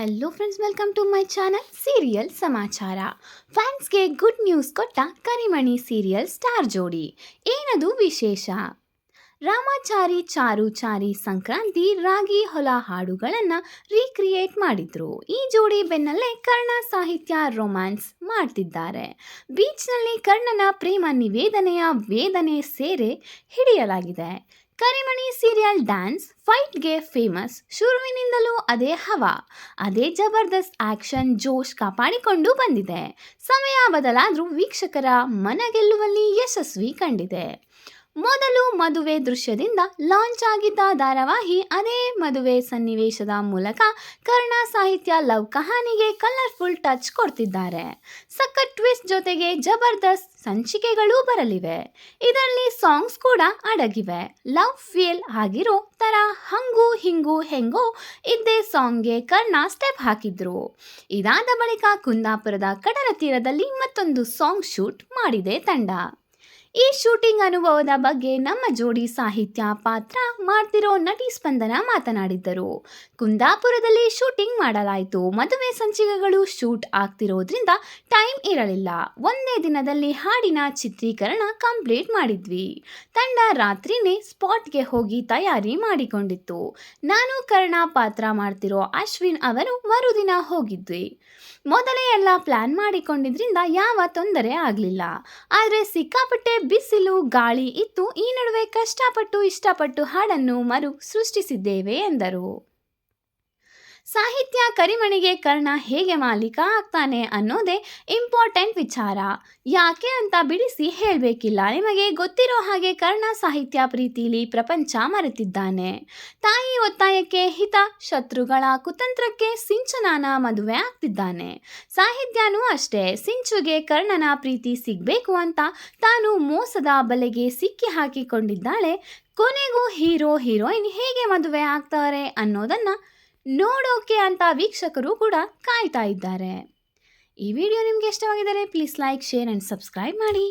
Hello friends welcome to my channel serial ಸಮಾಚಾರ ಫ್ಯಾನ್ಸ್ಗೆ good news ಕೊಟ್ಟ ಕರಿಮಣಿ ಸೀರಿಯಲ್ ಸ್ಟಾರ್ ಜೋಡಿ. ಏನದು ವಿಶೇಷ? ರಾಮಾಚಾರಿ ಚಾರು ಚಾರಿ ಸಂಕ್ರಾಂತಿ, ರಾಗಿ, ಹೊಲ ಹಾಡುಗಳನ್ನು ರೀಕ್ರಿಯೇಟ್ ಮಾಡಿದ್ರು. ಈ ಜೋಡಿ ಬೆನ್ನಲ್ಲೇ ಕರ್ಣ ಸಾಹಿತ್ಯ ರೊಮ್ಯಾನ್ಸ್ ಮಾಡ್ತಿದ್ದಾರೆ. ಬೀಚ್ನಲ್ಲಿ ಕರ್ಣನ ಪ್ರೇಮ ನಿವೇದನೆಯ ವೇದನೆ ಸೇರೆ ಹಿಡಿಯಲಾಗಿದೆ. ಕರಿಮಣಿ ಸೀರಿಯಲ್ ಡ್ಯಾನ್ಸ್ ಫೈಟ್ಗೆ ಫೇಮಸ್ ಶುರುವಿನಿಂದಲೂ ಅದೇ ಹವಾ. ಅದೇ ಜಬರ್ದಸ್ತ್ ಆಕ್ಷನ್ ಜೋಶ್ ಕಾಪಾಡಿಕೊಂಡು ಬಂದಿದೆ. ಸಮಯ ಬದಲಾದರೂ ವೀಕ್ಷಕರ ಮನ ಗೆಲ್ಲುವಲ್ಲಿ ಯಶಸ್ವಿ ಕಂಡಿದೆ. ಮೊದಲು ಮದುವೆ ದೃಶ್ಯದಿಂದ ಲಾಂಚ್ ಆಗಿದ್ದ ಧಾರಾವಾಹಿ ಅದೇ ಮದುವೆ ಸನ್ನಿವೇಶದ ಮೂಲಕ ಕರ್ಣ ಸಾಹಿತ್ಯ ಲವ್ ಕಹಾನಿಗೆ ಕಲರ್ಫುಲ್ ಟಚ್ ಕೊಡ್ತಿದ್ದಾರೆ. ಸಖತ್ ಟ್ವಿಸ್ಟ್ ಜೊತೆಗೆ ಜಬರ್ದಸ್ತ್ ಸಂಚಿಕೆಗಳು ಬರಲಿವೆ. ಇದರಲ್ಲಿ ಸಾಂಗ್ಸ್ ಕೂಡ ಅಡಗಿವೆ. ಲವ್ ಫೀಲ್ ಆಗಿರೋ ತರ ಹಂಗು ಹಿಂಗು ಹೆಂಗೋ ಇದ್ದೇ ಸಾಂಗ್ಗೆ ಕರ್ಣ ಸ್ಟೆಪ್ ಹಾಕಿದ್ರು. ಇದಾದ ಬಳಿಕ ಕುಂದಾಪುರದ ಕಡಲ ತೀರದಲ್ಲಿ ಮತ್ತೊಂದು ಸಾಂಗ್ ಶೂಟ್ ಮಾಡಿದೆ ತಂಡ. ಈ ಶೂಟಿಂಗ್ ಅನುಭವದ ಬಗ್ಗೆ ನಮ್ಮ ಜೋಡಿ ಸಾಹಿತ್ಯ ಪಾತ್ರ ಮಾಡ್ತಿರೋ ನಟಿ ಸ್ಪಂದನ ಮಾತನಾಡಿದ್ದರು. ಕುಂದಾಪುರದಲ್ಲಿ ಶೂಟಿಂಗ್ ಮಾಡಲಾಯಿತು. ಮದುವೆ ಸಂಚಿಕೆಗಳು ಶೂಟ್ ಆಗ್ತಿರೋದ್ರಿಂದ ಟೈಮ್ ಇರಲಿಲ್ಲ. ಒಂದೇ ದಿನದಲ್ಲಿ ಹಾಡಿನ ಚಿತ್ರೀಕರಣ ಕಂಪ್ಲೀಟ್ ಮಾಡಿದ್ವಿ. ತಂಡ ರಾತ್ರಿನೇ ಸ್ಪಾಟ್ಗೆ ಹೋಗಿ ತಯಾರಿ ಮಾಡಿಕೊಂಡಿತ್ತು. ನಾನು ಕರ್ಣ ಪಾತ್ರ ಮಾಡ್ತಿರೋ ಅಶ್ವಿನ್ ಅವರು ಮರುದಿನ ಹೋಗಿದ್ವಿ. ಮೊದಲೇ ಎಲ್ಲ ಪ್ಲಾನ್ ಮಾಡಿಕೊಂಡಿದ್ರಿಂದ ಯಾವ ತೊಂದರೆ ಆಗಲಿಲ್ಲ. ಆದರೆ ಸಿಕ್ಕಾಪಟ್ಟೆ ಬಿಸಿಲು ಗಾಳಿ ಇತ್ತು. ಈ ನಡುವೆ ಕಷ್ಟಪಟ್ಟು ಇಷ್ಟಪಟ್ಟು ಹಾಡನ್ನು ಮರು ಸೃಷ್ಟಿಸಿದ್ದೇವೆ ಎಂದರು. ಸಾಹಿತ್ಯ ಕರಿಮಣಿಗೆ ಕರ್ಣ ಹೇಗೆ ಮಾಲೀಕ ಆಗ್ತಾನೆ ಅನ್ನೋದೇ ಇಂಪಾರ್ಟೆಂಟ್ ವಿಚಾರ. ಯಾಕೆ ಅಂತ ಬಿಡಿಸಿ ಹೇಳಬೇಕಿಲ್ಲ. ನಿಮಗೆ ಗೊತ್ತಿರೋ ಹಾಗೆ ಕರ್ಣ ಸಾಹಿತ್ಯ ಪ್ರೀತಿಲಿ ಪ್ರಪಂಚ ಮರೆತಿದ್ದಾನೆ. ತಾಯಿ ಒತ್ತಾಯಕ್ಕೆ ಹಿತ, ಶತ್ರುಗಳ ಕುತಂತ್ರಕ್ಕೆ ಸಿಂಚನಾನ ಮದುವೆ ಆಗ್ತಿದ್ದಾನೆ. ಸಾಹಿತ್ಯನೂ ಅಷ್ಟೇ, ಸಿಂಚುಗೆ ಕರ್ಣನ ಪ್ರೀತಿ ಸಿಗಬೇಕು ಅಂತ ತಾನು ಮೋಸದ ಬಲೆಗೆ ಸಿಕ್ಕಿ ಹಾಕಿಕೊಂಡಿದ್ದಾಳೆ. ಕೊನೆಗೂ ಹೀರೋ, ಹೀರೋಯಿನ್ ಹೇಗೆ ಮದುವೆ ಆಗ್ತಾರೆ ಅನ್ನೋದನ್ನು ನೋಡೋಕೆ ಅಂತ ವೀಕ್ಷಕರು ಕೂಡ ಕಾಯ್ತಾ ಇದ್ದಾರೆ. ಈ ವಿಡಿಯೋ ನಿಮಗೆ ಇಷ್ಟವಾಗಿದ್ದರೆ please like share and subscribe ಮಾಡಿ.